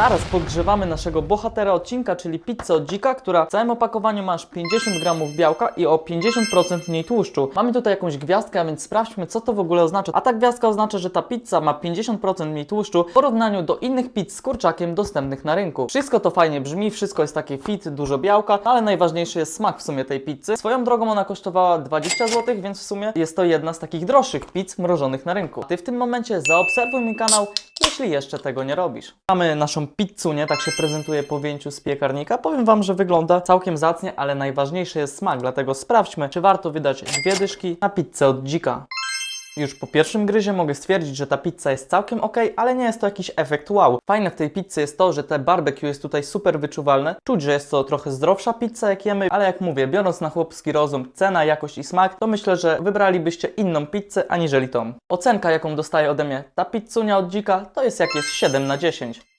Zaraz podgrzewamy naszego bohatera odcinka, czyli pizzę od dzika, która w całym opakowaniu ma aż 50 gramów białka i o 50% mniej tłuszczu. Mamy tutaj jakąś gwiazdkę, a więc sprawdźmy, co to w ogóle oznacza. A ta gwiazdka oznacza, że ta pizza ma 50% mniej tłuszczu w porównaniu do innych pizz z kurczakiem dostępnych na rynku. Wszystko to fajnie brzmi, wszystko jest takie fit, dużo białka, ale najważniejszy jest smak w sumie tej pizzy. Swoją drogą ona kosztowała 20 zł, więc w sumie jest to jedna z takich droższych pizz mrożonych na rynku. Ty w tym momencie zaobserwuj mój kanał, jeśli jeszcze tego nie robisz. Mamy naszą pizzunię, tak się prezentuje po wyjęciu z piekarnika. Powiem Wam, że wygląda całkiem zacnie, ale najważniejszy jest smak, dlatego sprawdźmy, czy warto wydać dwie dyszki na pizzę od dzika. Już po pierwszym gryzie mogę stwierdzić, że ta pizza jest całkiem ok, ale nie jest to jakiś efekt wow. Fajne w tej pizzy jest to, że te barbecue jest tutaj super wyczuwalne. Czuć, że jest to trochę zdrowsza pizza jak jemy, ale jak mówię, biorąc na chłopski rozum cena, jakość i smak, to myślę, że wybralibyście inną pizzę aniżeli tą. Ocenka, jaką dostaje ode mnie ta pizzunia od dzika, to jest jakieś 7 na 10.